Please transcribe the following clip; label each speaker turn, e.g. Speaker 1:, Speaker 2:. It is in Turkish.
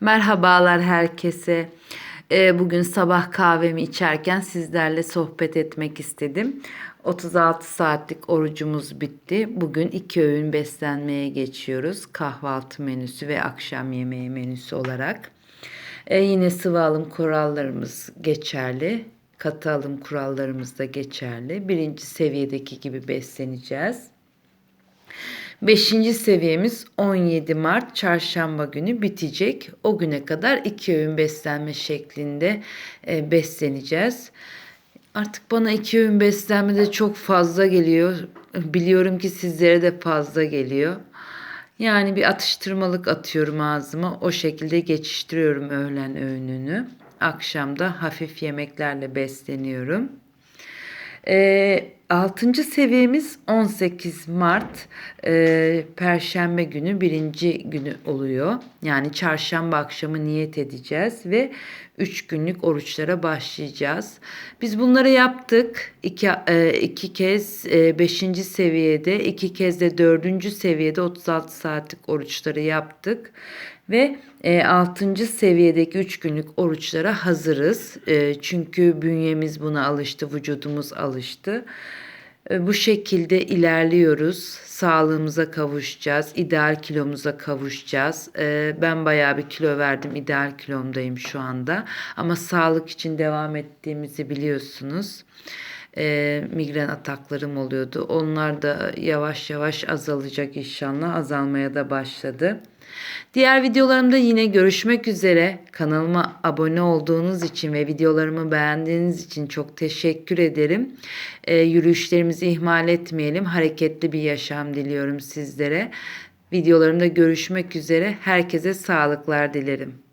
Speaker 1: Merhabalar herkese. Ee, Bugün sabah kahvemi içerken sizlerle sohbet etmek istedim. 36 saatlik orucumuz bitti. Bugün iki öğün beslenmeye geçiyoruz. Kahvaltı menüsü ve akşam yemeği menüsü olarak. Ee, yine sıvı alım kurallarımız geçerli. Katı alım kurallarımız da geçerli. Birinci seviyedeki gibi besleneceğiz. Beşinci seviyemiz 17 Mart çarşamba günü bitecek. O güne kadar iki öğün beslenme şeklinde e, besleneceğiz. Artık bana iki öğün beslenme de çok fazla geliyor. Biliyorum ki sizlere de fazla geliyor. Yani bir atıştırmalık atıyorum ağzıma. O şekilde geçiştiriyorum öğlen öğününü. Akşamda hafif yemeklerle besleniyorum. E, 6. seviyemiz 18 Mart e, Perşembe günü birinci günü oluyor. Yani çarşamba akşamı niyet edeceğiz ve 3 günlük oruçlara başlayacağız. Biz bunları yaptık. iki, e, iki kez 5. E, seviyede, iki kez de 4. seviyede 36 saatlik oruçları yaptık. Ve e, 6. seviyedeki 3 günlük oruçlara hazırız. E, çünkü bünyemiz buna alıştı, vücudumuz alıştı. E, bu şekilde ilerliyoruz. Sağlığımıza kavuşacağız. ideal kilomuza kavuşacağız. E, ben bayağı bir kilo verdim. ideal kilomdayım şu anda. Ama sağlık için devam ettiğimizi biliyorsunuz. E, migren ataklarım oluyordu. Onlar da yavaş yavaş azalacak inşallah. Azalmaya da başladı. Diğer videolarımda yine görüşmek üzere. Kanalıma abone olduğunuz için ve videolarımı beğendiğiniz için çok teşekkür ederim. E, yürüyüşlerimizi ihmal etmeyelim. Hareketli bir yaşam diliyorum sizlere. Videolarımda görüşmek üzere. Herkese sağlıklar dilerim.